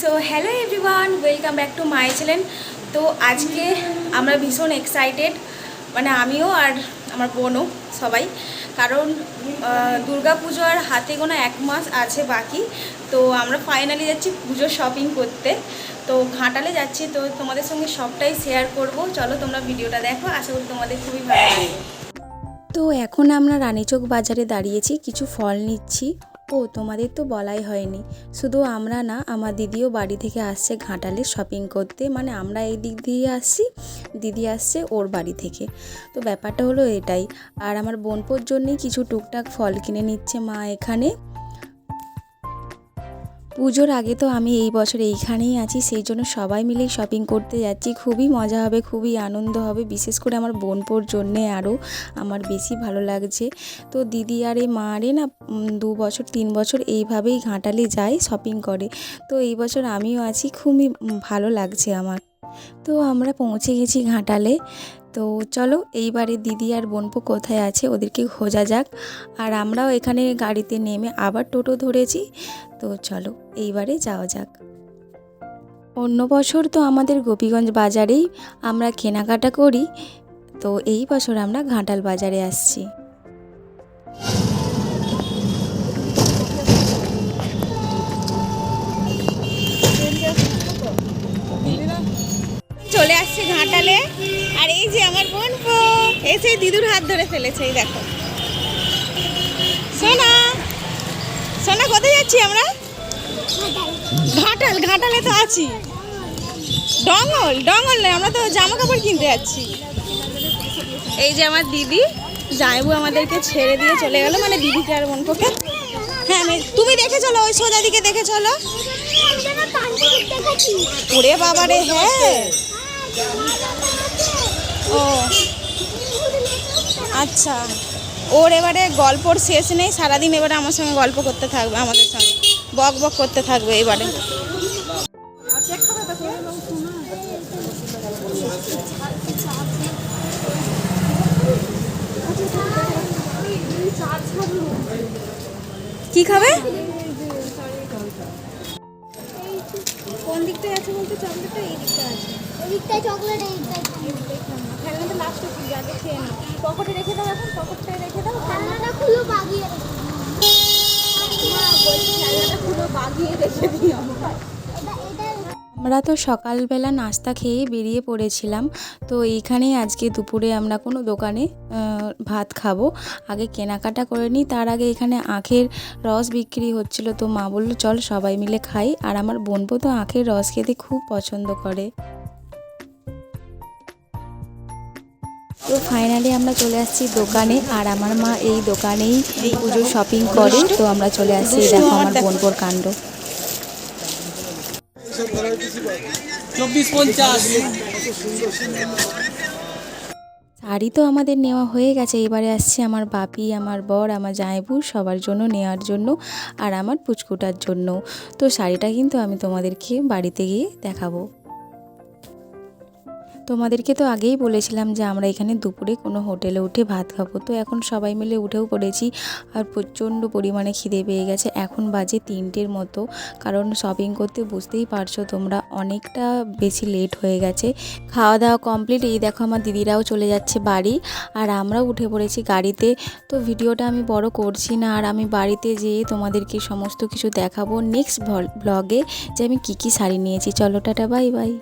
So hello everyone welcome back to my channel তো আজকে আমরা ভীষণ এক্সাইটেড মানে আমিও আর আমার বোনও সবাই। কারণ দুর্গা পুজো আর হাতে কোনো এক মাস আছে বাকি। তো আমরা ফাইনালি যাচ্ছি পুজোর শপিং করতে। তো ঘাটালে যাচ্ছি, তো তোমাদের সঙ্গে সবটাই শেয়ার করব। চলো তোমরা ভিডিওটা দেখো, আশা করি তোমাদের খুবই ভালো লাগবে। তো এখন আমরা রানীচক বাজারে দাঁড়িয়েছি, কিছু ফল নিচ্ছি। ও, তোমাদের তো বলাই হয়নি। শুধু আমরা না, আমার দিদিও বাড়ি থেকে আসছে ঘাটালে শপিং করতে। মানে আমরা এই দিক দিয়ে আসছি, দিদি আসছে ওর বাড়ি থেকে। তো ব্যাপারটা হলো এটাই। আর আমার বোনপোর জন্যই কিছু টুকটাক ফল কিনে নিচ্ছে মা এখানে। পুজোর আগে তো আমি এই বছর এইখানেই আছি, সেই জন্য সবাই মিলেই শপিং করতে যাচ্ছি। খুবই মজা হবে, খুবই আনন্দ হবে, বিশেষ করে আমার বোনপোর জন্যে আরও আমার বেশি ভালো লাগছে। তো দিদি আরে মা আরে না দু বছর, তিন বছর এইভাবেই ঘাটালে যায় শপিং করে। তো এই বছর আমিও আছি, খুবই ভালো লাগছে আমার। তো আমরা পৌঁছে গেছি ঘাটালে। তো চলো এইবারে দিদি আর বোনপো কোথায় আছে ওদেরকে খোঁজা যাক। আর আমরাও এখানে গাড়িতে নেমে আবার টোটো ধরেছি। তো চলো এইবারে যাওয়া যাক। অন্য বছর তো আমাদের গোপীগঞ্জ বাজারেই আমরা কেনাকাটা করি। তো এই বছর আমরা ঘাটাল বাজারে আসছি। চলে আসছে ঘাটালে। আর এই যে আমার বোন এসে দিদুর হাত ধরে ফেলেছে, এই দেখো। সোনা সোনা, কোথায় যাচ্ছি আমরা? ঘাটাল, ঘাটালে তো আছি। ডঙ্গল ডঙ্গল নয়, আমরা তো জামা কাপড় কিনতে যাচ্ছি। এই যে আমার দিদি জামাইবু আমাদেরকে ছেড়ে দিয়ে চলে গেল মানে দিদিকে আর বোনপোকে হ্যাঁ আমি তুমি দেখে চলো, ওই সোজা দিকে দেখে চলো। ওরে বাবারে হ্যাঁ। ও আচ্ছা। ওর এবারে গল্পর শেষ নেই, সারাদিন এবারে আমার সঙ্গে গল্প করতে থাকবে, আমাদের সঙ্গে। বক বক করতে থাকবে এবারে। কি খাবে? আছে বলতে চকলেটটা এই দিকটা আছে। ওই দিকটায় চকলেট এই এদিকটায় খেলনাটা লাস্টে খুলবে আগে খেয়ে নাও। পকেটে রেখে দাও এখন পকেটটায় রেখে দাও। খেলনাটা খুলো আমরা তো সকালবেলা নাস্তা খেয়ে বেরিয়ে পড়েছিলাম। তো এইখানেই আজকে দুপুরে আমরা কোনো দোকানে ভাত খাব। আগে কেনাকাটা করে নিই, তার আগে এখানে আখের রস বিক্রি হচ্ছিল। তো মা বলল, চল সবাই মিলে খাই। আর আমার বোনপো তো আখের রস খেতে খুব পছন্দ করে। তো ফাইনালি আমরা চলে আসছি দোকানে, আর আমার মা এই দোকানেই পুজোর শপিং করে। তো আমরা চলে আসছি দেখো আমার বোনপোর কাণ্ড। চব্বিশ শাড়ি তো আমাদের নেওয়া হয়ে গেছে, এবারে আসছে আমার বাপি, আমার বর, আমার জায়বু সবার জন্য, নেওয়ার জন্য আর আমার পুচকুটার জন্য। তো শাড়িটা কিন্তু আমি তোমাদেরকে বাড়িতে গিয়ে দেখাবো। তোমাদেরকে তো আগেই বলেছিলাম যে আমরা এখানে দুপুরে কোনো হোটেলে উঠে ভাত খাব। তো এখন সবাই মিলে উঠেও পড়েছি আর প্রচণ্ড পরিমাণে খিদে পেয়ে গেছে। এখন বাজে তিনটের মতো। কারণ শপিং করতে বুঝতেই পারছ তোমরা অনেকটা বেশি লেট হয়ে গেছে। খাওয়া দাওয়া কমপ্লিট এই দেখো আমার দিদিরাও চলে যাচ্ছে বাড়ি আর আমরাও উঠে পড়েছি গাড়িতে। তো ভিডিওটা আমি বড় করছি না আর আমি বাড়িতে যেয়ে তোমাদেরকে সমস্ত কিছু দেখাবো নেক্সট ব্লগে যে আমি কী কী শাড়ি নিয়েছি। চলো টাটা বাই বাই